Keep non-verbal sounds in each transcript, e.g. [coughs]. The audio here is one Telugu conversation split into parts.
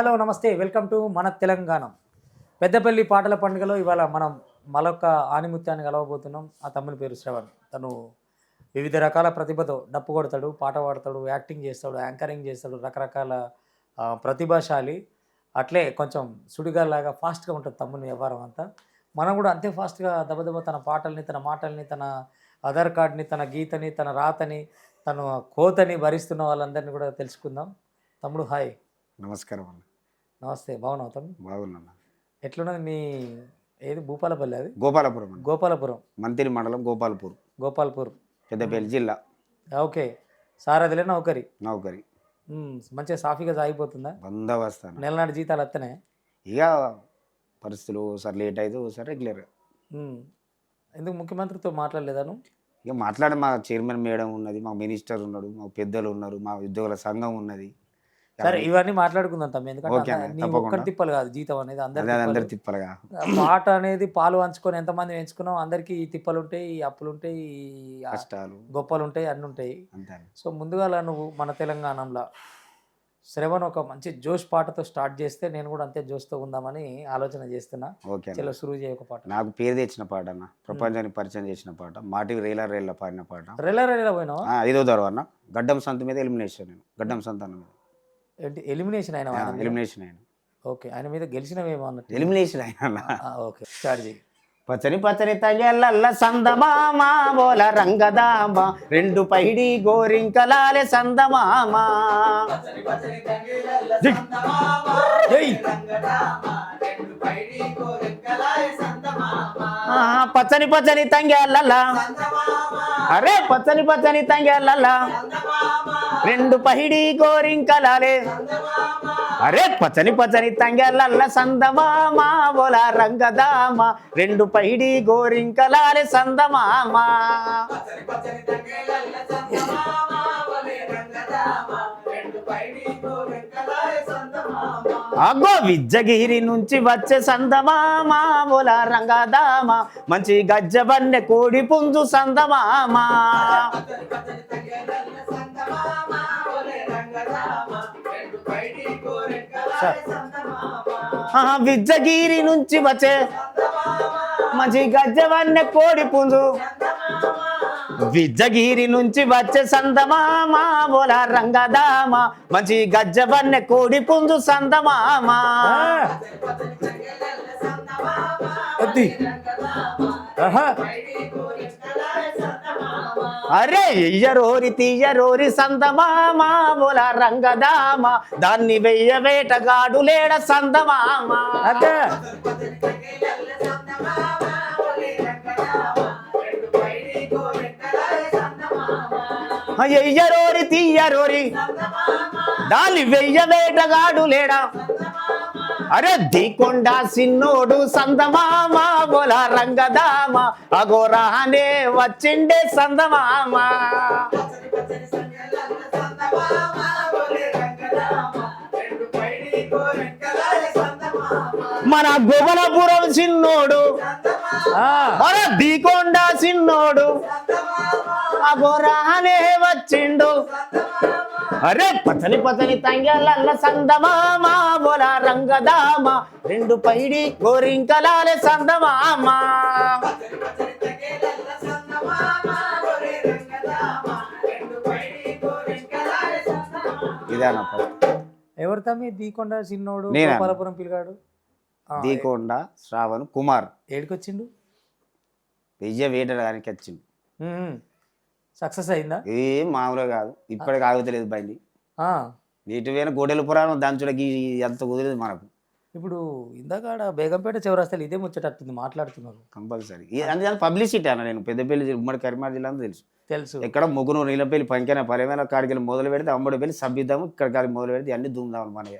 హలో నమస్తే. వెల్కమ్ టు మన తెలంగాణ. పెద్దపల్లి పాటల పండుగలో ఇవాళ మనం మరొక ఆనిముత్యాన్ని కలవబోతున్నాం. ఆ తమ్ముని పేరు శ్రవణ్. తను వివిధ రకాల ప్రతిభతో డప్పు కొడతాడు పాట పాడతాడు యాక్టింగ్ చేస్తాడు యాంకరింగ్ చేస్తాడు రకరకాల ప్రతిభాశాలి. అట్లే కొంచెం సుడిగాల్లాగా ఫాస్ట్గా ఉంటుంది తమ్ముని వ్యవహారం అంతా. మనం కూడా అంతే ఫాస్ట్గా దబదబ తన పాటల్ని తన మాటల్ని తన ఆధార్ కార్డ్ని తన గీతని తన రాతని తన కోతని భరిస్తున్న వాళ్ళందరినీ కూడా తెలుసుకుందాం. తమ్ముడు హాయ్. నమస్కారం అండి. నమస్తే బాగున్నావు తమ్ముడు బాగున్నా ఎట్లున్నది మీ ఏది భూపాలపల్లి అది? గోపాలపురం గోపాలపురం. మంతిరి మండలం గోపాలపూర్. గోపాల్పూర్. పెద్దపల్లి జిల్లా. ఓకే. సార్ అదిలే నౌకరి. నౌకరి. ఉమ్, మంచిగా సాఫీగా సాగిపోతుందా? బందోబస్తాను? నెలనాటి జీతాలు వస్తేనే ఇక పరిస్థితులు ఒకసారి లేట్ అయితే ఒకసారి రెగ్యులర్ ఉమ్. ఎందుకు ముఖ్యమంత్రితో మాట్లాడలేదా నువ్వు? ఇక మాట్లాడే మా చైర్మన్ మేడం ఉన్నది మా మినిస్టర్ ఉన్నాడు మా పెద్దలు ఉన్నారు మా ఉద్యోగుల సంఘం ఉన్నది. సరే ఇవన్నీ మాట్లాడుకుందాం తమ్మి. ఎందుకంటే నీ. ఒక్కటి తిప్పలు కాదు జీతం అనేది అందరి అదే అందరు తిప్పలు. తిప్పలుగా. పాట అనేది పాలు పంచుకొని ఎంతమంది పెంచుకున్నాం అందరికీ ఈ తిప్పలు ఉంటాయి ఈ అప్పులు ఉంటాయి కష్టాలు. గొప్పలు ఉంటాయి అన్నీ ఉంటాయి సో ముందుగా నువ్వు మన తెలంగాణలో శ్రవణ్ ఒక మంచి జోష్ పాటతో స్టార్ట్ చేస్తే నేను కూడా అంతే జోష్తో ఉందామని ఆలోచన చేస్తున్నా. చలో సురువు చేయ ఒక పాట. నాకు పేరు తెచ్చిన పాట అన్న. ప్రపంచానికి పరిచయం చేసిన పాట. మాటికి రేలా రేలా పాడిన పాట. రెలా రెలా పోయినావా? ఆ, ఐదో దొరవ అన్న. గడ్డం సంత మీద ఎలిమినేషన్ నేను. గడ్డం సంత అన్న మీద. ఏంటి? ఎలిమినేషన్ అయిన ఎలిమినేషన్ ఆయన ఓకే. ఆయన మీద గెలిచినవేమో అన్నట్టు. ఎలిమినేషన్ ఆయన ఆ, ఓకే. స్టార్ట్ చేయి పచ్చని పచ్చని తగలల్ల సందమామ బోల రంగదామ రెండు పైడి గోరింకలాలే సందమామ. పచ్చని పచ్చని తంగేళ్ళ అరే పచ్చని పచ్చని తంగేళ్ళ రెండు పైడి గోరింకలాలే. అరే పచ్చని పచ్చని తంగెల్ల సందమామ బోల రంగదామ రెండు పైడి గోరింకలాలే సందమామ. అగో విజ్జగిరి నుంచి వచ్చే సందమామ బోల రంగదామ. మంచి గజ్జబన్నె కోడి పుంజు సందమామ. విజ్జగిరి నుంచి వచ్చే మంచి గజ్జబన్నె కోడి పుంజు. విజ్జగిరి నుంచి వచ్చే సందమామ బోల రంగదామ. మంచి గజ్జబన్నె కోడి పుంజు సందమామ. అరే ఎయ్యరోరి తీయరోరి సందమామ బోల రంగదామ. దాన్ని వెయ్య వేటగాడు లేడ సందమామ. అద్దా. ఎయ్యరోరి తీయరోరి. దాని వెయ్య వేటగాడు లేడా? అరే దికొండ సిన్నోడు సందమామ బోల రంగదామ అగోరానే వచ్చిండే సందమామ. మన గోవలపురం సిన్నోడు ఆ. మన దికొండ సిన్నోడు అగోరానే వచ్చిండు. అరే పచ్చని పచ్చని తంగెల్ల సందమామ బోల రంగదామ. రెండు పైడి గోరింకలాలే సందమామ. ఇదేనా ఎవరు తమ్మి? దీకొండ చిన్నోడు నేనే. గోపాలపురం పిల్లగాడు. ఆ, దీకొండ శ్రావణ్ కుమార్. ఏడికొచ్చిండు? విజయ వేటడానికి వచ్చింది సక్సెస్ అయిందా? ఏం మామూలుగా కాదు. ఇప్పటికి ఆగుతలేదు బండి. ఆ. ఇటు పోయిన గోడెల పురాణం దంచుడకి ఎంత కుదిరేది మనకు. ఇప్పుడు ఇందాక బేగంపేట చివరస్తలు ఇదే ముచ్చటట్టుంది మాట్లాడుతున్నారు. కంపల్సరీ. అందుకని పబ్లిసిటీ అన్న నేను. పెద్దపల్లి ఉమ్మడి కరీంనగర్ జిల్లా అని తెలుసు. తెలుసు. ఎక్కడ ముగ్గురు నీళ్ళపల్లి పంకెన పలమైన కాడికి మొదలు పెడితే అమ్మడి వెళ్ళి సభ్యుద్దాము ఇక్కడ కాడికి మొదలు పెడితే అన్ని దుమ్దాము మనయ్య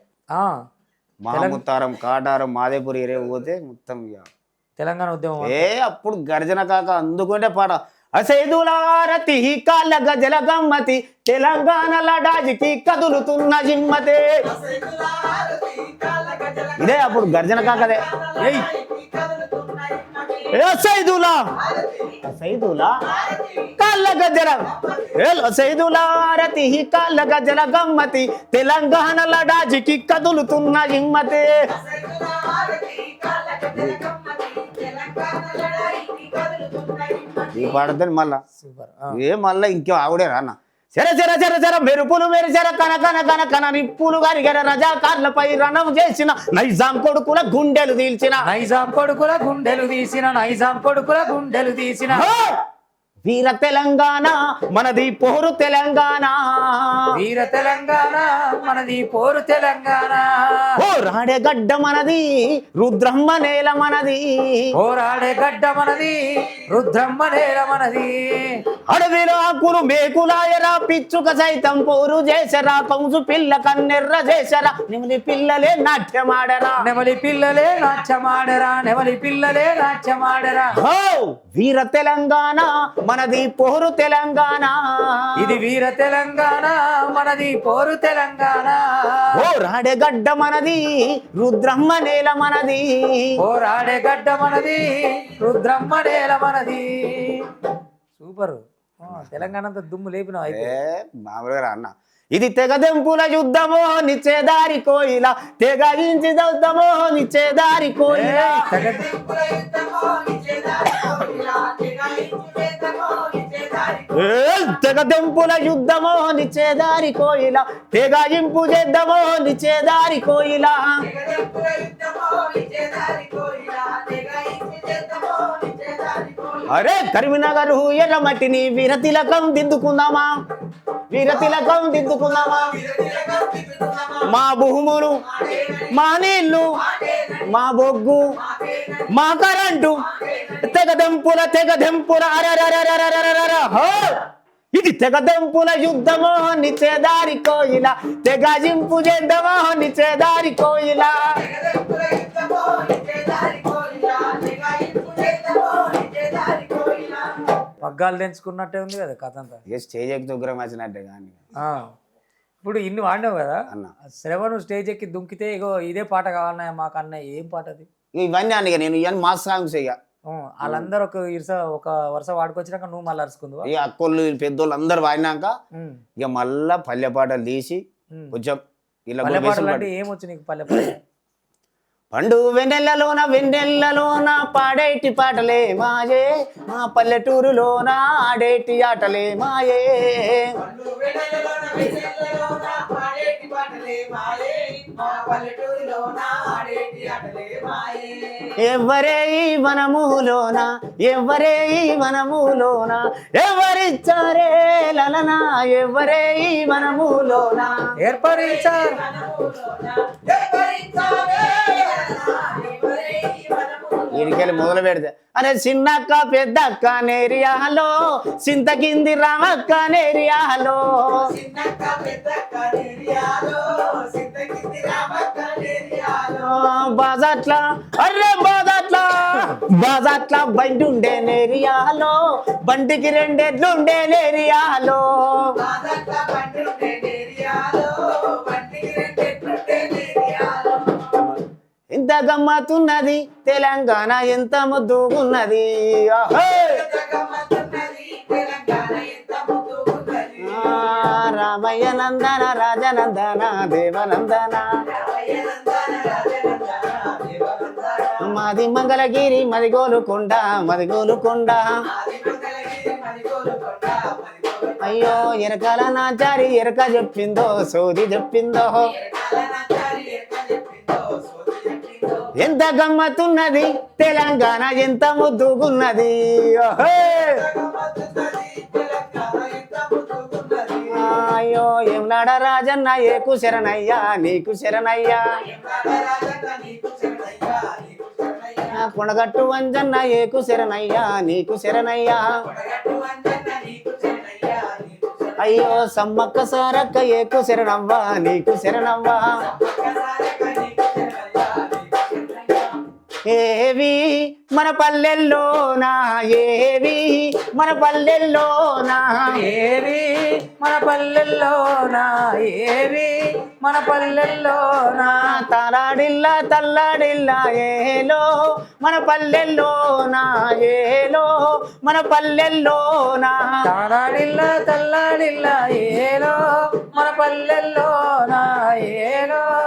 మహాముత్తారం కాటారం మాదేపూర్ ఏరియా పోతే మొత్తం ఇక. తెలంగాణ ఉద్యమం ఏ అప్పుడు గర్జన కాక అందుకుంటే పాట. అసైదులారతి కాళ్ళ గజల గమ్మతి తెలంగాణ లడాజికి కదులుతున్న జిమ్మతే. ఇదే అప్పుడు గర్జన కాకదే. సైదులా? సైదులా? కాళ్ళ గజ్జల ఏల్ సైదులారతి కాళ్ళ గజ్జల గమ్మతి. తెలంగాణ లడాజికి కదులుతున్న హిమ్మతే. ఈ పాడతాను మళ్ళా. సూపర్. ఏ మళ్ళా ఇంకో ఆవిడే రాన్న చెర చెర చెర చెర మెరుపులు మెరిచెర కన కన కన కన నిప్పులు గరిగెర రజాకార్లపై రణం చేసిన నైజాం కొడుకుల గుండెలు తీల్చిన నైజాం కొడుకుల గుండెలు తీసిన నైజాం కొడుకుల గుండెలు తీసిన! వీర తెలంగాణ మనది పోరు తెలంగాణ. వీర తెలంగాణ మనది పోరు తెలంగాణ. ఓ రాడే గడ్డ మనది రుద్రమ్మ నేల మనది. పోరాడే గడ్డ మనది రుద్రమ్మ నేల మనది. అడవిలో ఆకులు మేకులాయరా పిచ్చుక సైతం పోరు చేసరా కంసు పిల్ల కన్నెర్ర చేసరా. నిమిలి పిల్లలే నాట్యమాడరా. నెమలి పిల్లలే నాట్యమాడరా నెమలి పిల్లలే నాట్యమాడరా! వీర తెలంగాణ మనది పోరు తెలంగాణ. ఇది వీర తెలంగాణ మనది పోరు తెలంగాణ. ఓ రాడే గడ్డ మనది రుద్రమ్మ నేల మనది. పోరాడే గడ్డ మనది రుద్రమ్మ నేల మనది. సూపర్. తెలంగాణ అంతా దుమ్ము లేపినావు అయితే. మామూలుగా అన్న. ఇది తెగదెంపుల యుద్ధమో నిచ్చేదారి కోయిల తెగయించి దౌద్దమో నిచ్చేదారి కోయిల. తెగదెంపుల యుద్ధమో నిచ్చేదారి కోయిల తెగాయింపు చేద్దామో నిచ్చేదారి కోయిల. అరే కరీంనగర్ ఎర్ర మట్టిని వీరతిలకం దిద్దుకుందామా? వీరతిలకం దిద్దుకున్నామా మా భూములు మా నీళ్ళు మా బొగ్గు మా కరెంటు తెగదెంపుల తెగదెంపుల హో! ఇది తెగదెంపుల యుద్ధమో నిచేదారి కోయిల తెగజింపు చేద్దామో నిచేదారి కోయిల. పగ్గాలు తెంచుకున్నట్టే ఉంది కదా కథ అంతా స్టేజ్ ఎక్కి ఉగ్రం వచ్చినట్టే కానీ. ఆ. ఇప్పుడు ఇన్ని వాడినావు కదా అన్న. శ్రవణ్ స్టేజ్ ఎక్కి దుంకితే ఇగో ఇదే పాట కావాలన్నా మాకు అన్న ఏం పాట అది? ఇవన్నీ అన్న ఇక నేను ఇవన్నీ మా సాంగ్స్ ఇక. వాళ్ళందరూ ఒక ఇరుస ఒక వరుస వాడుకొచ్చినాక నువ్వు మళ్ళీ అరుచుకుందువా ఈ అక్కోళ్ళు పెద్దోళ్ళు అందరు వాడినాక ఇక మళ్ళా పల్లె పాటలు తీసి. కొంచెం ఇలా పల్లె పాటలు. అంటే ఏమొచ్చు నీకు పల్లె పాట పండు వెన్నెలలోన వెన్నెలలోన పాడేటి పాటలే మాయే. మా పల్లెటూరులోన ఆడేటి ఆటలే మాయే. ఆడేటి పాటలే మాయే. మా పల్లెటూరులో నా ఆడేటి ఆటలే మాయే. ఎవరే వనములోన? ఎవరే వనములోన? ఎవరిచ్చారే లలనా? ఎవరే వనములోన? ఏర్పరిచారు. ఎవరిచ్చారే వీడికెళ్ళి మొదలు పెడితే అరే చిన్నక్క పెద్దక్క నేరియాలో చింతకింది రామక్క నేరియాలో బాజాట్ల అరే బాజాట్ల బాజాట్ల బండి ఉండే నేరియాలో బండికి రెండెడ్లుండే నేరియాలో ఇంత గమ్మతున్నది తెలంగాణ ఎంత ముద్దుగున్నది. రామయ్య నందన రాజనందన దేవనందన. మాది మంగళగిరి మది గోలుకొండ మది గోలుకొండ అయ్యో ఎరకాల నాచారి ఎరక చెప్పిందో సోది చెప్పిందో. ఎంత గమ్మతున్నది తెలంగాణ ఎంత ముద్దుగున్నది? అయ్యో ఏమన్నాడ నాడ రాజన్న? ఏకు శరణయ్యా నీకు శరణయ్యా. కొనగట్టు వంజన్న ఏకు శరణయ్యా నీకు శరణయ్యా. అయ్యో సమ్మక్క సారక్క ఏకు శరణవ్వా నీకు శరణవ్వా. ఏవి? మన పల్లెల్లోనా ఏవి? మన పల్లెల్లోనా ఏవి? మన పల్లెల్లోనా ఏవి? మన పల్లెల్లోనా తలాడిల్లా తల్లాడిల్లా ఏలో? మన పల్లెల్లోనా ఏలో? మన పల్లెల్లోనా తాడాడిల్లా తల్లాడిల్లా ఏలో? మన పల్లెల్లోనా ఏలో?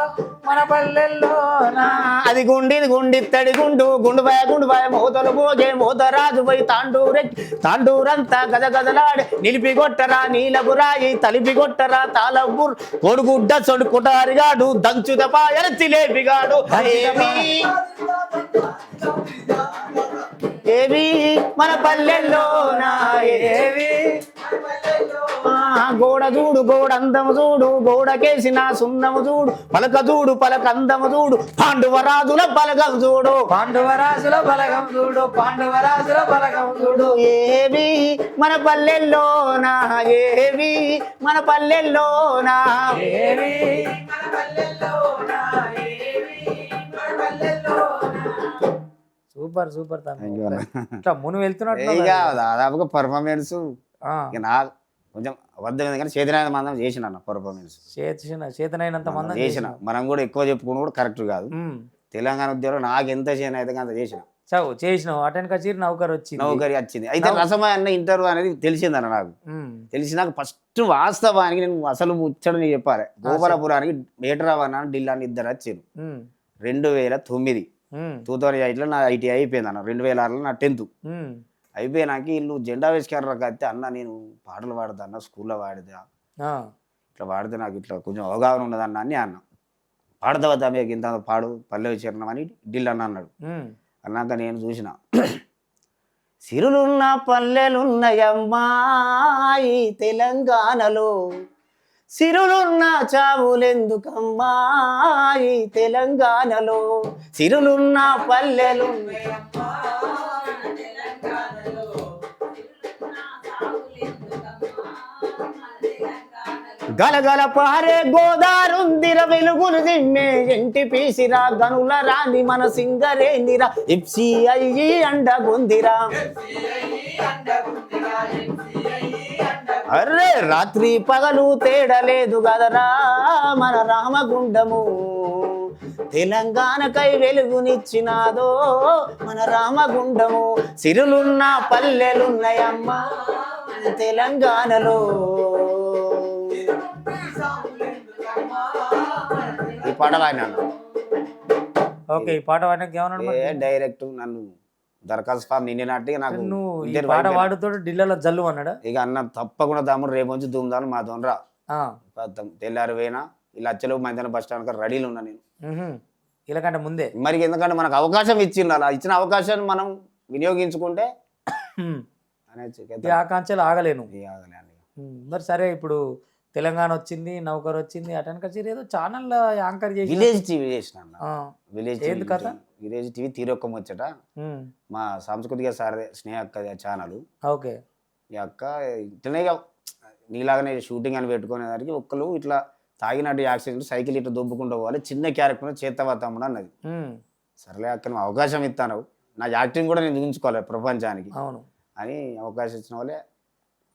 మన పల్లెల్లోనా అది గుండిది గుండి తడి గుండు గుండు బాయ గుండు బాయ మోతలు పోగే మోతరాజు పోయి తాండూరెక్కి తాండూరంతా గద గదలాడే నిలిపి కొట్టరా నీలపు రాయి తలిపి కొట్టరా తాళబుర్ కొడుగుడ్డ సొడు కుటారిగాడు దంచు దపాయన చిలేపిగాడు ఏవి? ఏవి మన పల్లెల్లోనా ఏవి? ఆ, గోడ చూడు గోడ అందము చూడు గోడకేసిన సున్నము చూడు పలక చూడు పలక అందము చూడు పాండువరాజుల పలకం చూడు. పాండవరాజుల బలగం చూడు పాండవరాజుల బలగం చూడు. ఏవి? మన పల్లెల్లోనా ఏవి? మన పల్లెల్లోనా ఏవి? సూపర్ సూపర్ ఇట్లా మును వెళ్తున్నట్టు ఇక దాదాపుగా పర్ఫార్మెన్స్ నా కొంచెం అబద్ధం కానీ చేతినాయన మందం చేసిన అన్న పర్ఫార్మెన్స్ చేసిన చేతనైనంత మంది చేసిన. మనం కూడా ఎక్కువ చెప్పుకుని కూడా కరెక్ట్ కాదు. తెలంగాణ ఉద్యోగంలో నాకు ఎంత చేయను అయితే అంత చేసిన. చవు చేసినావు. అటెన్ కచేరి నౌకర్ వచ్చింది. నౌకరి వచ్చింది. అయితే రసమయ అన్న ఇంటర్వ్యూ అనేది తెలిసిందన్న నాకు. తెలిసినాక ఫస్ట్ వాస్తవానికి నేను అసలు ముచ్చట నీకు చెప్పాలి గోపాలపురానికి మేటరావు అన్న ఢిల్లీ అని ఇద్దరు వచ్చారు రెండు వేల తొమ్మిది. టూ థౌజండ్ ఎయిట్లో నా ఐటీ అయిపోయింది అన్న రెండు వేల ఆరులో నా టెన్త్. అయిపోయినాక వీళ్ళు జెండా వేసుకారు అయితే అన్న నేను పాటలు పాడతా అన్న స్కూల్లో పాడదా ఇట్లా పాడితే నాకు ఇట్లా కొంచెం అవగాహన ఉన్నది అన్న అని అన్న. పాడతావా తమ్మి ఇంత పాడు పల్లె చరణం అని ఢిల్లీ అన్న అన్నాడు. అన్నాక నేను చూసిన. సిరులున్న పల్లెలున్నయమ్మాయి తెలంగాణలో సిరులున్న చావులెందుకమ్మాయి తెలంగాణలో? సిరులున్న పల్లెలు. గలగల పారే గోదారుందిర వెలుగులు దిమ్మే ఎంటి పీసిరా గనుల రాని మన సింగరేందిరా? ఎఫ్సిఐ అయ్యి అండగుందిరా. అర్రే రాత్రి పగలు తేడలేదు గదరా మన రామగుండము. తెలంగాణకై వెలుగునిచ్చినాదో మన రామగుండము. సిరులున్న పల్లెలున్నాయమ్మా తెలంగాణలో. ఈ పాట వాడినాను ఓకే ఈ పాట? ఏ డైరెక్ట్ నన్ను దరఖాస్తు ఫామ్ ఇక నాకు నువ్వు పాట. వాడుతో ఢిల్లీలో జల్లు అన్నాడా? ఇక అన్న తప్పకుండా తమ్ముడు రేపు నుంచి దుమ్దాను మా దొనరా తెల్లారి పోయినా ఇలా అచ్చలు మైదాన బస్ స్టాండ్ రెడీలో ఉన్నా నేను. వీళ్ళకంటే ముందే. మరి ఎందుకంటే మనకు అవకాశం ఇచ్చిండు అలా. ఇచ్చిన అవకాశాన్ని మనం వినియోగించుకుంటే ఆకాంక్షలు ఆగలేను. ఇది ఆగలే అని. ఉమ్, మరి సరే ఇప్పుడు తెలంగాణ వచ్చింది నౌకర్ వచ్చింది అటెన్ కచేరి ఏదో ఛానల్ యాంకర్ చేసి విలేజ్ టీవీ చేసిన విలేజ్ ఏంది కథ? విలేజ్ టీవీ తీరొక్క ముచ్చట. మా సాంస్కృతిక సారథి స్నేహ అక్క ఛానల్ ఓకే. ఈ అక్క ఇట్లనే నీలాగానే షూటింగ్ అని పెట్టుకునేదానికి ఒక్కరు ఇట్లా తాగినట్టు యాక్సిడెంట్ సైకిల్ ఇట్లా దొబ్బుకుంటూ పోవాలి చిన్న క్యారెక్టర్ చేత్తవా తమ్ముడు అన్నది. సర్లే అక్క నువ్వు అవకాశం ఇస్తాను నా యాక్టింగ్ కూడా నేను చూపించుకోవాలి ప్రపంచానికి. అవును. అని అవకాశం ఇచ్చిన వాళ్ళే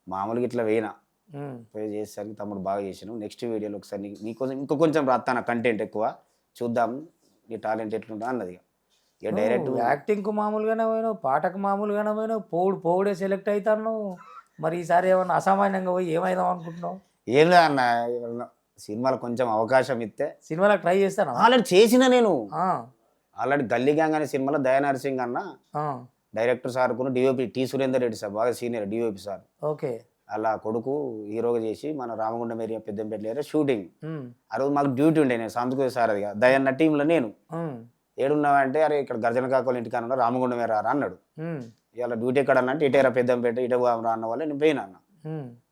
మామూలుగా ఇట్లా వేయినా. ఉమ్, పే చేసేసరికి తమ్ముడు బాగా చేసాను నెక్స్ట్ వీడియోలో ఒకసారి నీకోసం ఇంకో కొంచెం రాస్తాను కంటెంట్ ఎక్కువ. చూద్దాం నీ టాలెంట్ ఎట్లుంటా అన్నది ఇక. డైరెక్ట్ యాక్టింగ్కు మామూలుగానే పోయినావు పాటకు మామూలుగానే పోయినావు పోవుడు పోవుడే సెలెక్ట్ అవుతాను మరి ఈసారి ఏమన్నా అసామాన్యంగా పోయి ఏమైదాం అనుకుంటున్నావు? ఏం లేదన్న సినిమాలో కొంచెం అవకాశం ఇస్తే. సినిమాలకు ట్రై చేస్తాను? ఆల్రెడీ చేసిన నేను. ఆల్రెడీ గల్లీ గ్యాంగ్ అనే సినిమాలో దయానర్ సింగ్ అన్న డైరెక్టర్ సార్ కూడా DOP T Surender Reddy sir బాగా సీనియర్ డిఓపి సార్. ఓకే. అలా కొడుకు హీరోగా చేసి మన Ramagundam area Peddampet area shooting. ఆ రోజు మాకు డ్యూటీ ఉండే నేను సాంస్కృతిక సారథిగా దయన్న టీంలో నేను. ఉమ్, ఏడున్నావంటే అరే ఇక్కడ గర్జన కాకోళ్ళ ఇంటికాడ ఉన్నా రామగుండమే రా అన్నాడు. ఇవాళ డ్యూటీ ఎక్కడ అన్న అంటే ఇటేరా పెద్దంపేట ఇటే రా అన్న వల్ల నేను పోయినా అన్న.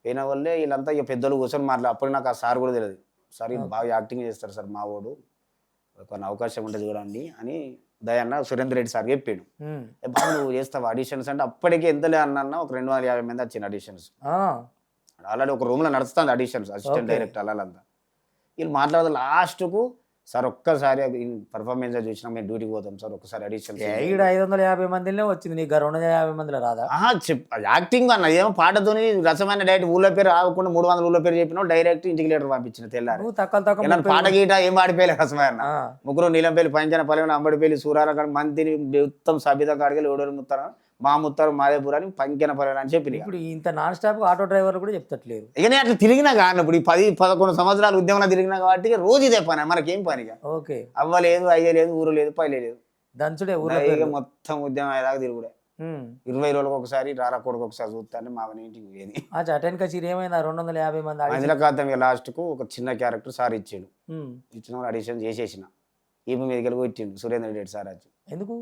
పోయిన వల్లే వీళ్ళంతా ఇక పెద్దలు కూర్చొని మాట్లా అప్పుడు నాకు ఆ సార్ కూడా తెలియదు. సార్ బాగా యాక్టింగ్ చేస్తారు సార్ మా వాడు. కొన్ని అవకాశం ఉంటుంది చూడండి అని దయన్న సురేందర్ రెడ్డి సార్ చెప్పాడు ఉమ్. "ఏ బాబు నువ్వు చేస్తావు ఆడిషన్స్ అంటే అప్పటికే ఎంతలే అన్న ఒక రెండు వందల యాభై మంది వచ్చింది ఆడిషన్స్ ఆల్రెడీ ఒక రూమ్లో నడుస్తుంది ఆడిషన్స్ అసిస్టెంట్. డైరెక్టర్ అలాంతా వీళ్ళు మాట్లాడదు లాస్ట్కు సార్ ఒక్కసారి పర్ఫార్మెన్స్ చూసినా మేము డ్యూటీకి పోతాం సార్ ఒక్కసారి అడిషన్ ఏ, ఈడ ఐదు వందల యాభై మందిలో వచ్చింది నీకు రెండు వందల యాభై మందిలో రాదా? యాక్టింగ్ అన్న ఏమో పాటతోని రసమైన డైరెక్ట్ ఊళ్ళో పేరు రాకుండా మూడు వందల ఊళ్ళో పేరు చెప్పినా డైరెక్ట్ ఇంటికి లీటర్ పంపించిన తెల్లారి. తక్కువ తక్కువ పాట గీట ఏం పాడిపోయలే రసమైన ముగ్గురు నీలంపల్లి పంచన పల్లె అంబడిపల్లి సూరాల మంతిని మొత్తం సభ్యత కాడికి ఓడోరు ముత్తారు మా ముత్తారు మాదేపూర్ అని పంకెన పల్లె అని చెప్పి ఇప్పుడు ఇంత నాన్ స్టాప్ ఆటో డ్రైవర్లు కూడా చెప్తట్లేరు. ఇక నేను అట్లా తిరిగినా కానీ ఇప్పుడు ఈ పది పదకొండు సంవత్సరాలు ఉద్యమంలో తిరిగినా కాబట్టి రోజు ఇదే పని మనకేం పని ఓకే. అవ్వలేదు అయ్యలేదు ఊరు లేదు పైలే లేదు. దంచుడే ఇక పేర్లు. మొత్తం ఉద్యమం అయ్యేదాకా తిరుగుడే. ఇరవై రోజులకు ఒకసారి రారా కొడుకు ఒకసారి చూస్తాను మా ఇంటికి పోయేది చటెన్ కచీరి ఏమైందా రెండు వందల యాభై మంది కాదు ఇక లాస్ట్కు ఒక చిన్న క్యారెక్టర్ సార్ ఇచ్చాడు. ఇచ్చిన అడిషన్ చేసేసిన. ఈమె మీదకి వెళ్ళి వచ్చిండు సురేంద్ర రెడ్డి సార్ వచ్చి ఎందుకు?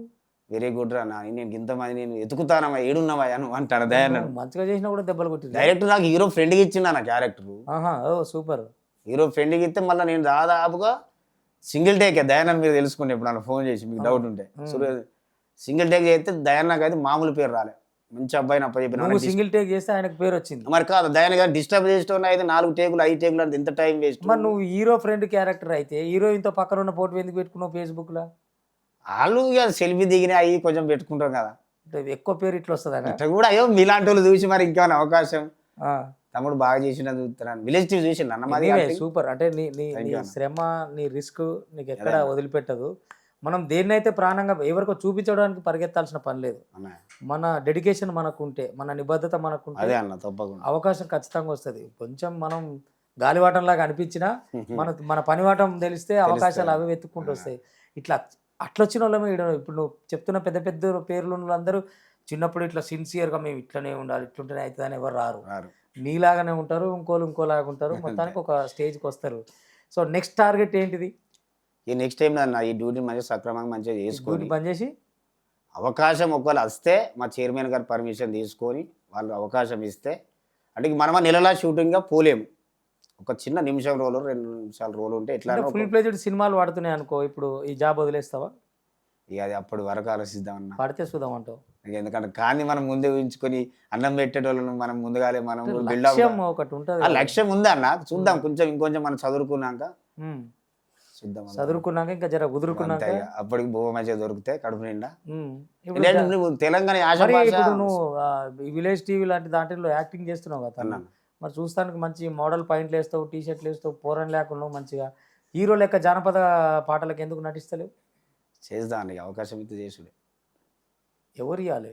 వెరీ గుడ్ రా నాని నేను ఇంతమంది నేను ఎతుకుతానమ్మా ఏడున్నావా అని అంటాడు దయాన్నాడు మంచిగా చేసినా కూడా దెబ్బలు కొట్టింది డైరెక్ట్ నాకు హీరో ఫ్రెండ్కి ఇచ్చిండు నా క్యారెక్టర్ సూపర్. హీరో ఫ్రెండ్కి ఇస్తే మళ్ళీ నేను దాదాపుగా సింగిల్ టేక్ దయానని మీరు తెలుసుకుని ఇప్పుడు నన్ను ఫోన్ చేసి మీకు డౌట్ ఉంటే. సింగిల్ టేక్ చేస్తే దయాన్నకి అయితే మామూలు పేరు రాలే. మంచి అప్ప నువ్వు చెప్పిన సింగిల్ టేక్ చేస్తే ఆయనకు పేరు వచ్చింది. మరి కాదు దయాన గారు డిస్టర్బ్ చేసిన అయితే నాలుగు టేకులు ఐదు టేకులు అంటే ఎంత టైం వేస్ట్ మరి నువ్వు హీరో ఫ్రెండ్ క్యారెక్టర్ అయితే హీరోయిన్తో పక్కన ఉన్న ఫోటో ఎందుకు పెట్టుకున్నావు ఫేస్బుక్లో? వాళ్ళు ఇక సెల్ఫీ దిగిన అవి కొంచెం పెట్టుకుంటాం కదా. ఎక్కువ పేరు ఇట్లా వస్తుందా ఇట్లా కూడా అయ్యో మీలాంటి వాళ్ళు చూసి మరి ఇంకేమైనా అవకాశం? తమ్ముడు బాగా చేసిన చూస్తున్నాను. విలేజ్ టీవీ చూసి అన్న మాది acting. సూపర్ అంటే నీ నీ. శ్రమ నీ రిస్క్ నీకు ఎక్కడ వదిలిపెట్టదు. మనం దేన్నైతే ప్రాణంగా ఎవరికో చూపించడానికి పరిగెత్తాల్సిన పని లేదు. మన డెడికేషన్ మనకుంటే మన నిబద్ధత మనకుంటే అదే అన్న తప్పకుండా. అవకాశం ఖచ్చితంగా వస్తుంది. కొంచెం మనం గాలివాటంలాగా అనిపించినా [laughs] మన మన పనివాటం తెలిస్తే అవకాశాలు అవి వెతుక్కుంటూ వస్తాయి. ఇట్లా అట్లా వచ్చిన వాళ్ళమే ఇప్పుడు నువ్వు చెప్తున్న పెద్ద పెద్ద పేర్లు ఉన్న వాళ్ళందరూ చిన్నప్పుడు ఇట్లా సిన్సియర్గా మేము ఇట్లనే ఉండాలి ఇట్లుంటేనే అవుతుంది అని ఎవరు రారు. నీలాగానే ఉంటారు ఇంకోళ్ళు ఇంకోలాగా ఉంటారు మొత్తానికి ఒక స్టేజ్కి వస్తారు. సో నెక్స్ట్ టార్గెట్ ఏంటిది? ఈ నెక్స్ట్ టైం నా ఈ డ్యూటీ మంచిగా సక్రమంగా మంచిగా చేసుకొని డ్యూటీ బంద్ చేసి? అవకాశం ఒకవేళ వస్తే మా చైర్మన్ గారు పర్మిషన్ తీసుకొని వాళ్ళు అవకాశం ఇస్తే అంటే మనమ నెలలా షూటింగ్గా పోలేము. ఒక చిన్న నిమిషం రోలు రెండు నిమిషాల రోలు ఉంటే ఎట్లా ఫుల్ ప్లేజెడ్ సినిమాలు పడుతున్నాయి అనుకో ఇప్పుడు ఈ జాబ్ వదిలేస్తావా ఇక అది అప్పటి వరకు ఆలోచిద్దామన్నా పడితే చూద్దాం అంటావు ఎందుకంటే కానీ మనం ముందే ఊహించుకొని అన్నం పెట్టేటోళ్ళను మనం ముందుగాలే మనం లక్ష్యం ఒకటి ఉంటుంది ఆ లక్ష్యం ఉందా అన్న చూద్దాం కొంచెం ఇంకొంచెం మనం చదువుకున్నాక. చూద్దాం అన్న. చదువుకున్నాక ఇంకా జర కుదురుకున్నాక. అప్పటికి భూమ మంచిగా దొరికితే కడుపు నిండా తెలంగాణ నువ్వు విలేజ్ టీవీ లాంటి దాంట్లో యాక్టింగ్ చేస్తున్నావు కదా. అన్నాను. మరి చూస్తానికి మంచి మోడల్ పాయింట్లు వేస్తావు టీ షర్ట్లు వేస్తావు పోరని లేకుండా మంచిగా. హీరో లెక్క జానపద పాటలకు ఎందుకు నటిస్తలేవు? చేద్దాం ఇక అవకాశం అయితే చేసుడే ఎవరు ఇవ్వాలి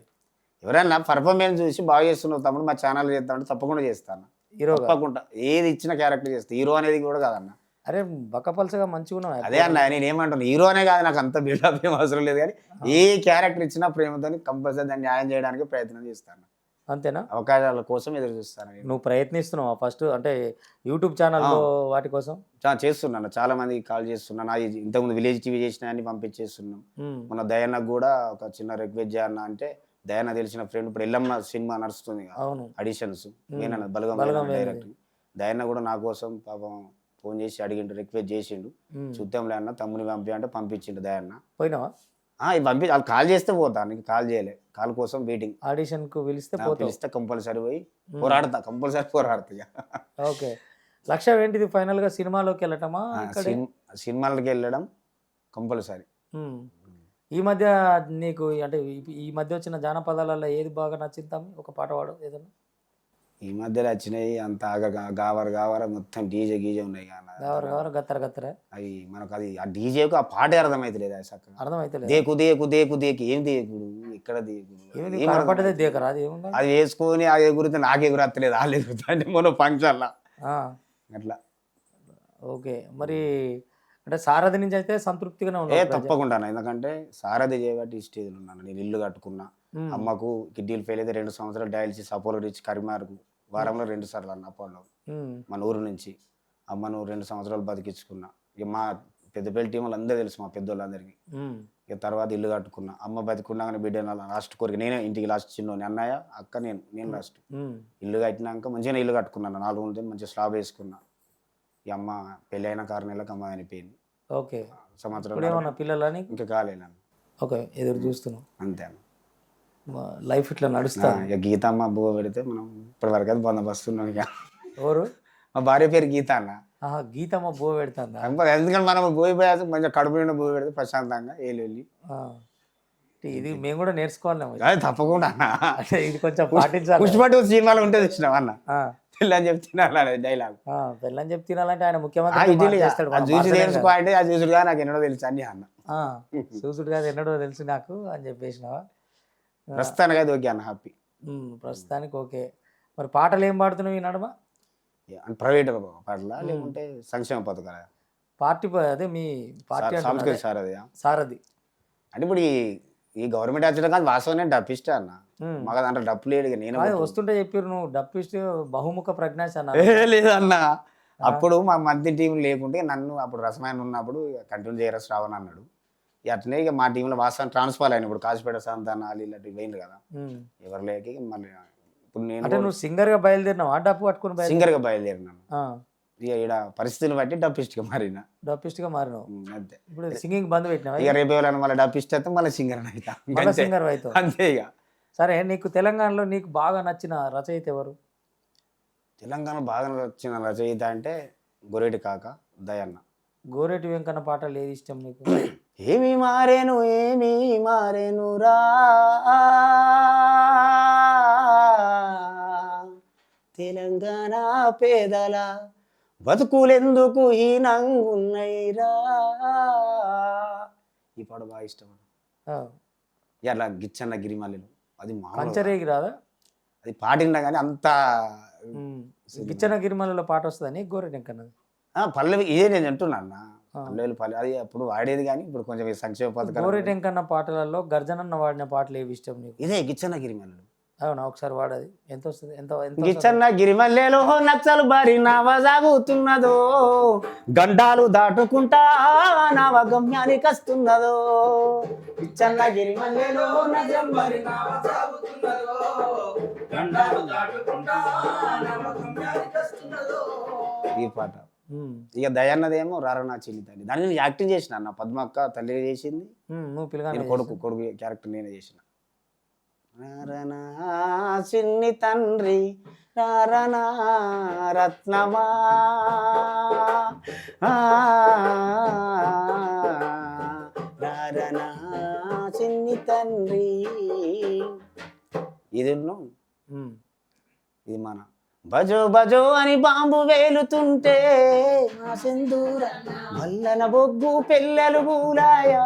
ఎవరైనా పర్ఫార్మెన్స్ చూసి బాగా చేస్తున్నావు తమ్ముడు మా ఛానల్ చేస్తామంటే తప్పకుండా చేస్తాను. హీరోగా తప్పకుండా. ఏది ఇచ్చిన క్యారెక్టర్ చేస్తా. హీరో అనేది కూడా కాదన్న. అరే బక్కపలసగా మంచిగా ఉన్నావు. అదే అన్న నేను ఏమంటాను హీరో అనే కాదు నాకు అంత బిల్డప్ ఏం అవసరం లేదు కానీ ఏ క్యారెక్టర్ ఇచ్చినా ప్రేమతో కంపల్సరీ దాన్ని న్యాయం చేయడానికి ప్రయత్నం చేస్తాను. అంతేనా? అవకాశాల కోసం ఎదురు చూస్తాను నేను. నువ్వు ప్రయత్నిస్తున్నావు? ఫస్ట్ అంటే యూట్యూబ్ ఛానల్లో వాటి కోసం? చాలా చేస్తున్నాను. చాలా మంది కాల్ చేస్తున్నాను అది ఇంతకుముందు విలేజ్ టీవీ చేసిన అన్ని పంపించేస్తున్నాం. ఉమ్. మన దయన్నకు కూడా ఒక చిన్న రిక్వెస్ట్ చేయన్న అంటే దయన్న తెలిసిన ఫ్రెండ్ ఇప్పుడు ఎల్లమ్మ సినిమా నడుస్తుంది కదా. అవును. అడిషన్స్. బలగం బలగం వేణు. డైరెక్టర్ దయన్న కూడా నా కోసం పాపం ఫోన్ చేసి అడిగిండు రిక్వెస్ట్ చేసిండు. ఉమ్. చూద్దాంలే అన్న తమ్ముని పంపి అంటే పంపించిండు దయన్న. పోయినావా? ఇది పంపి వాళ్ళు కాల్ చేస్తే పోతాను నీకు కాల్ చేయలే. కాల్ కోసం వెయిటింగ్ ఆడిషన్కు పిలిస్తే పిలిస్తే కంపల్సరీ పోయి పోరాడతా. కంపల్సరీ పోరాడతా. ఓకే. లక్ష్యం ఏంటిది ఫైనల్గా సినిమాలోకి వెళ్ళటమా? సినిమాలకి వెళ్ళడం కంపల్సరీ. ఈ మధ్య నీకు అంటే ఈ- మధ్య వచ్చిన జానపదాలలో ఏది బాగా నచ్చింది? ఒక పాట పాడు ఏదన్నా? ఈ మధ్యలో వచ్చినాయి అంత గావర గావర మొత్తం డీజే గీజే ఉన్నాయి గవర గవర గత్తర గత్తర. అవి మనకు అది ఆ డీజేకు ఆ పాటే అర్థమైతలేదు అది చక్కగా? అర్థమైతే లేదు దేకు దేకు దేకు దేకు ఏం దేకుడు? ఎక్కడ దేకుడు? దేకరా? అది వేసుకొని అది ఎగురితే నాకు ఎగురత్తలేదు వాళ్ళు ఎగురుతా అంటే మొన్న ఫంక్షన్లా. అట్లా. ఓకే. మరి అంటే సారథి నుంచి అయితే సంతృప్తిగానే ప్రజ- తప్పకుండా. ఎందుకంటే సారథి చేయబట్టి ఈ స్టేజ్లో ఉన్నాను. నేను ఇల్లు కట్టుకున్నా. అమ్మకు కిడ్నీలు ఫెయిల్ అయితే రెండు సంవత్సరాలు డయాలసిస్ అపోలో రీచ్ కరీంనగర్కు వారంలో రెండు సార్లు అన్న అపోలో. మన ఊరు నుంచి అమ్మను రెండు సంవత్సరాలు బతికించుకున్నా. ఇక మా పెద్దపల్లి టీం వాళ్ళు అందరూ తెలుసు మా పెద్దోళ్ళందరికీ. ఇక తర్వాత ఇల్లు కట్టుకున్నా. అమ్మ బతికున్నాగానే బిడ్డ లాస్ట్ కోరిక. నేనే ఇంటికి లాస్ట్ చిన్నోని అన్నయ్య అక్క నేను నేను లాస్ట్. ఇల్లు కట్టినాక మంచిగా ఇల్లు కట్టుకున్నాను నాలుగు రోజులు మంచిగా స్లాబ్ వేసుకున్నా. ఈ అమ్మ పెళ్ళి అయిన కారు నెలలకు అమ్మ చనిపోయింది. ఓకే. సంవత్సరం పిల్లలని? ఇంకా కాలేను ఓకే ఎదురు చూస్తున్నావు అంతే లైఫ్ ఇట్లా నడుస్తా. ఇక గీత అమ్మ బువ్వ పెడితే మనం ఇప్పటి వరకు అయితే బందోబస్తు ఉన్నాం ఇక. ఎవరు? మా భార్య పేరు గీత అన్న. ఆహా గీతమ్మ బో పెడుతుందా? ఎందుకంటే మనం పోయి పోయాక మంచిగా కడుపు నిండా పోయి పెడితే ప్రశాంతంగా వెళ్ళి. ఇది మేము కూడా నేర్చుకోవాలేమో అది తప్పకుండా అన్న. అంటే ఇది కొంచెం పాటించాలి. పుష్పటు సినిమాలో ఉంటుంది ఇష్టం అన్న. ఆ, పిల్లని చెప్తున్నా డైలాగ్. పెళ్ళని చెప్తి తినాలంటే ఆయన ముఖ్యమంత్రి జ్యూస్ తెలుసుకో అంటే ఆ జ్యూసుడుగా నాకు ఎన్నడో తెలుసు అన్ని అన్న. చూసుడు కాదు ఎన్నడో తెలుసు నాకు అని చెప్పేసినావా? ప్రస్తుతానికి అయితే ఓకే అన్న హ్యాపీ ప్రస్తుతానికి ఓకే. మరి పాటలు ఏం పాడుతున్నావు ఈ నడుమ? ప్రైవేట్ పాటల? లేకుంటే సంక్షేమ పథకాల? పార్టీ అదే మీ పార్టీ అంటున్నా సాంస్కృతిక అదే, సార్ అది సారథి. అంటే ఇప్పుడు ఈ ఈ గవర్నమెంట్ వచ్చడం కానీ వాస్తవం నేను డబ్బు ఇష్టా అన్న. మాకు దాంట్లో డబ్బు లేదు నేను వస్తుంటే చెప్పారు నువ్వు డప్పిస్ట్ బహుముఖ ప్రజ్ఞాస్ అన్న. ఏ లేదు అన్న. అప్పుడు మా మధ్య టీం లేకుంటే నన్ను అప్పుడు రసమాయన ఉన్నప్పుడు కంటిన్యూ చేయరా శ్రావణ్ అన్నాడు. అట్లనే ఇక మా టీంలో వాస్తవం ట్రాన్స్ఫర్ అయిన ఇప్పుడు కాసిపేట సంతానాలు ఇలాంటివి పోయింది కదా. ఎవరు లేక మళ్ళీ ఇప్పుడు అంటే నేను నువ్వు సింగర్గా బయలుదేరినావా? డప్పు పట్టుకుని సింగర్గా బయలుదేరినాను. ఇక ఇక్కడ పరిస్థితులు బట్టి డప్పిస్ట్గా మారిన. డప్పిస్ట్గా మారినావు. అంతే. ఇప్పుడు సింగింగ్ బంద్ పెట్టినావా? ఇక రేపు ఎవరైనా మళ్ళీ డప్పిస్ట్ అయితే మళ్ళీ సింగర్ అవుతా సింగర్ అవుతావు. అంతే ఇక. సరే నీకు తెలంగాణలో నీకు బాగా నచ్చిన రచయిత ఎవరు? తెలంగాణ బాగా వచ్చిన రచయిత అంటే గొరేటి కాక దయన్న. గోరెటి వెంకన్న పాటలు ఏది ఇష్టం నీకు? [coughs] ఏమి మారేను ఏమి మారేను రా. తెలంగాణ పేదల బతుకులెందుకు హీనంగున్నైరా ఈ పాట బాగా ఇష్టం అట్లా గిచ్చన్న గిరిమల్లెలు. అది పంచరేగి రాదా? అది పాడినా కానీ అంత ఉమ్. గిచ్చన గిరిమలలో పాట వస్తుందని ఆ, పల్లవి ఇదే నేను అంటున్నా పల్లెలు పల్లె అది అప్పుడు వాడేది కానీ ఇప్పుడు కొంచెం ఈ సంక్షేమ పథకాలు గోరెటి వెంకన్న పాటలలో గర్జనన్న వాడిన పాటలు ఏవి ఇష్టం నీకు? ఇదే గిచ్చన్న గిరిమల్లెలు. అవునా? ఒకసారి వాడది. ఎంత వస్తుంది? ఎంత? గిచ్చన్న గిరిమల్లెలో నచ్చలు బారి నవ సాగుతున్నదో గండాలు దాటుకుంటా నవ గమ్యానికి వస్తున్నదో గిచ్చన్న గిరిమల్లెలో నచ్చలు బారి గండాలు దాటుకుంటా నవ గమ్యానికి వస్తున్నదో ఈ పాట. ఇక దయన్నదేమో రారనా చిన్ని తల్లి. దాన్ని నేను యాక్టింగ్ చేసిన అన్న పద్మక్క తల్లి చేసింది. నేను కొడుకు కొడుకు క్యారెక్టర్ నేనే చేసిన. రారనా చిన్ని తండ్రి రారనా రత్నమా రారనా చిన్ని తండ్రి. ఇది ఇది మన బజో బజో అని బాంబు వేలుతుంటే ఆ సింధూర మల్లన బొగ్గు పిల్లలు పూలాయా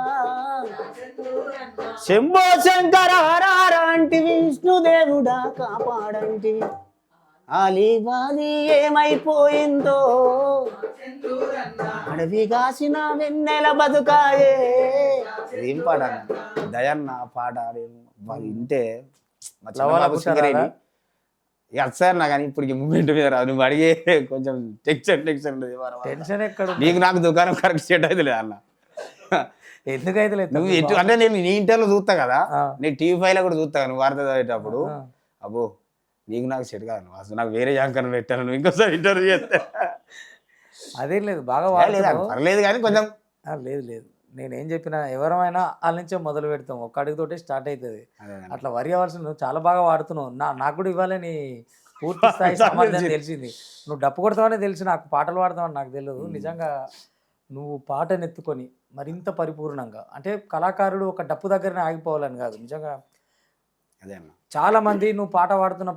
శంభో శంకర హరార విష్ణుదేవుడా కాపాడంటివి ఆలివాది ఏమైపోయిందో అడవి కాసిన వెన్నెల బతుకాయే. ఏం పాట దయన్న పాట వింటే లవల ఇక సార్ నా కానీ ఇప్పుడు మూమెంట్ మీద రాదు నువ్వు అడిగే కొంచెం టెన్షన్ టెన్షన్ ఉండదు. టెన్షన్ ఎక్కడ? నీకు నాకు దుకాణం కరెక్ట్ సెట్ అయితే లేదు అన్న ఎందుకైతే లేదు నువ్వు ఎటు అంటే నేను నీ ఇంటర్లో చూస్తా కదా. నేను టీవీ ఫైవ్లో కూడా చూస్తా నువ్వు వార్త చదివేటప్పుడు. అబ్బో నీకు నాకు సెట్ కాదు అసలు నాకు వేరే యాంకర్ పెట్టాను నువ్వు ఇంకోసారి ఇంటర్వ్యూ చేస్తే అదేం లేదు బాగా లేదు. పర్లేదు కానీ కొంచెం లేదు లేదు నేను ఏం చెప్పినా ఎవరమైనా వాళ్ళ నుంచే మొదలు పెడతాం. ఒక్క అడుగుతోటే స్టార్ట్ అవుతుంది. అట్లా వరి అవ్వాల్సిన నువ్వు చాలా బాగా వాడుతున్నావు. నా నాకు కూడా ఇవ్వాలి నీ పూర్తి [laughs] స్థాయి సామర్థ్యం తెలిసింది. నువ్వు డప్పు కొడతావనే తెలిసి నాకు పాటలు పాడతావని నాకు తెలియదు. నిజంగా నువ్వు పాటను ఎత్తుకొని మరింత పరిపూర్ణంగా అంటే కళాకారుడు ఒక డప్పు దగ్గరనే ఆగిపోవాలని కాదు. నిజంగా అదే చాలా మంది నువ్వు పాట పాడుతున్న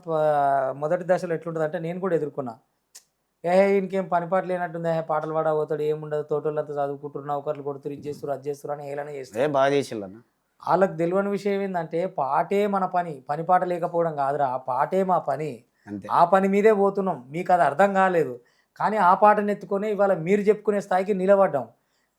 మొదటి దశలో ఎట్లుంటుంది అంటే నేను కూడా ఎదుర్కొన్నా. ఏ ఇంకేం పని పాట లేనట్టుంది. పాటలు పాడా పోతాడు ఏముండదు తోటోళ్ళంతా చదువుకుంటారు నౌకర్లు కొడుతురు ఇది చేస్తారు అది చేస్తారు అని ఏలనే చేస్తారు బాగా అన్న వాళ్ళకి తెలియని విషయం ఏంటంటే పాటే మన పని పని పాట లేకపోవడం కాదురా ఆ పాటే మా పని. ఆ పని మీదే పోతున్నాం మీకు అది అర్థం కాలేదు. కానీ ఆ పాటను ఎత్తుకొని ఇవాళ మీరు చెప్పుకునే స్థాయికి నిలబడ్డాం.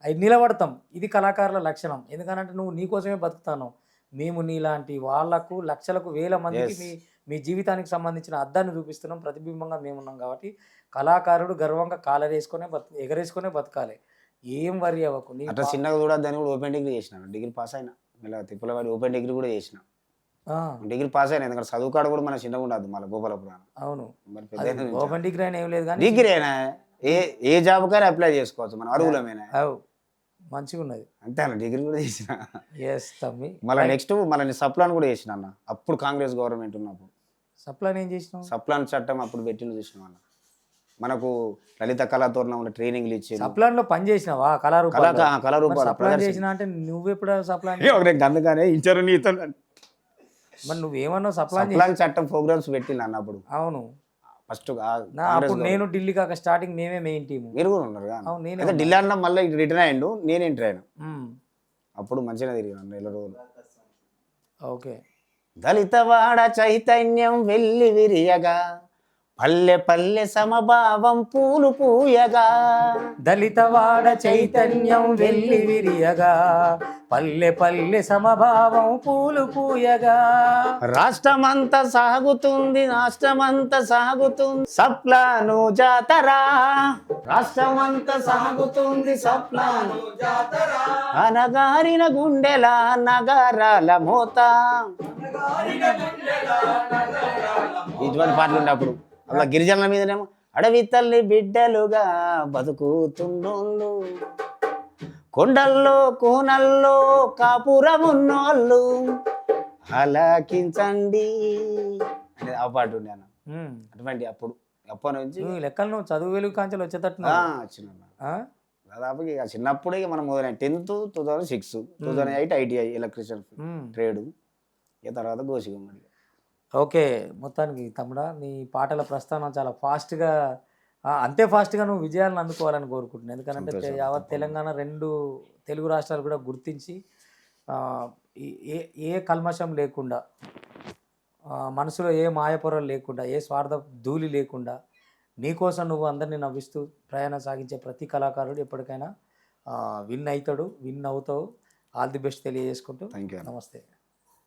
అది నిలబడతాం ఇది కళాకారుల లక్షణం. ఎందుకంటే నువ్వు నీకోసమే బతుకుతాను మేము నీలాంటి వాళ్ళకు లక్షలకు వేల మందికి. మీ మీ జీవితానికి సంబంధించిన అద్దాన్ని చూపిస్తున్నాం. ప్రతిబింబంగా మేమున్నాం కాబట్టి కళాకారుడు గర్వంగా కాలరేసుకొనే బతు ఎగరేసుకొనే బతకాలి. ఏం వరి అవ్వకు. అట్లా చిన్నగా కూడా దాన్ని కూడా ఓపెన్ డిగ్రీ చేసిన. డిగ్రీ పాస్ అయినా. మళ్ళీ తిప్పులవాడి ఓపెన్ డిగ్రీ కూడా చేసిన. డిగ్రీ పాస్ అయినా. ఎందుకంటే చదువు కాడ కూడా మన చిన్నగా ఉండదు మళ్ళీ గోపాలపురం అవును. ఓపెన్ డిగ్రీ అయినా ఏం లేదు కానీ డిగ్రీ అయినా ఏ ఏ జాబ్ కైనా అప్లై చేసుకోవచ్చు మన. అరుగులమేనా అవు. మంచిగా ఉన్నది అంతే అన్న డిగ్రీ కూడా చేసిన. ఎస్ తమ్మి. మళ్ళీ నెక్స్ట్ మళ్ళీ సప్లాన్ కూడా చేసిన అన్న. అప్పుడు కాంగ్రెస్ గవర్నమెంట్ ఉన్నప్పుడు. సప్లైన్ ఏం చేసినావు? సప్లాన్ చట్టం అప్పుడు పెట్టిన చూసిన అన్న? మనకు లలిత కళాతోరణంలో ట్రైనింగ్లు ఇచ్చారు. సప్లాన్లో పని చేసినావా? కళా కళారూపం కళారూపాలు సప్లాన్ చేసిన అంటే నువ్వెప్పుడు సప్లాన్? అందుకనే ఇచ్చారు నీతో. మరి నువ్వేమన్నావు సప్లాన్ సప్లాన్ చట్టం ప్రోగ్రామ్స్ పెట్టింది అన్నప్పుడు అవును. ఫస్ట్ అప్పుడు నేను ఢిల్లీ కాక స్టార్టింగ్ మేమే మెయిన్ టీము. మీరు కూడా ఉన్నారు నేనే అయితే ఢిల్లీ అన్న మళ్ళీ రిటర్న్ అయ్యిండు నేను ఎంటర్ అయ్యాను. అప్పుడు మంచిగా తిరిగాను నెల రోజులు. ఓకే. దళితవాడ చైతన్యం వెళ్ళి విరియగా పల్లె పల్లె సమభావం పూలు పూయగా. దళితవాడ చైతన్యం వెళ్ళి విరియగా. పల్లె పల్లె సమభావం పూలు పూయగా. రాష్ట్రమంతా సాగుతుంది రాష్ట్రమంతా సాగుతుంది సప్లాను జాతరా. రాష్ట్రమంతా సాగుతుంది సప్లాను అనగారిన గుండెల నగరాల మోత. ఇటువంటి పాటలు ఉండే అప్పుడు అలా గిరిజనుల మీదనేమో అడవి తల్లి బిడ్డలుగా బతుకుతుండోళ్ళు. కొండల్లో కోనల్లో కాపురం ఉన్నోళ్ళు అలకించండి అనేది ఆ పాట అటువంటి అప్పుడు అప్పటి నుంచి లెక్కలు నువ్వు చదువు వెలుగు కాంచెలు వచ్చేటట్టు వచ్చిన దాదాపు ఇక చిన్నప్పుడే మనం మొదలైన tenth two thousand six two thousand eight ITI electrician trade. ఇక తర్వాత గోసిగమ్మడి. ఓకే మొత్తానికి తమ్ముడా నీ పాటల ప్రస్థానం చాలా ఫాస్ట్గా అంతే ఫాస్ట్గా నువ్వు విజయాలను అందుకోవాలని కోరుకుంటున్నాను ఎందుకంటే యావత్. తెలంగాణ రెండు తెలుగు రాష్ట్రాలు కూడా గుర్తించి ఏ ఏ కల్మషం లేకుండా మనసులో ఏ మాయపొరలు లేకుండా ఏ స్వార్థ ధూళి లేకుండా నీకోసం నువ్వు అందరినీ నవ్విస్తూ ప్రయాణం సాగించే ప్రతి కళాకారుడు ఎప్పటికైనా విన్ అవుతాడు విన్ అవుతావు. ఆల్ ది బెస్ట్ తెలియజేసుకుంటూ నమస్తే.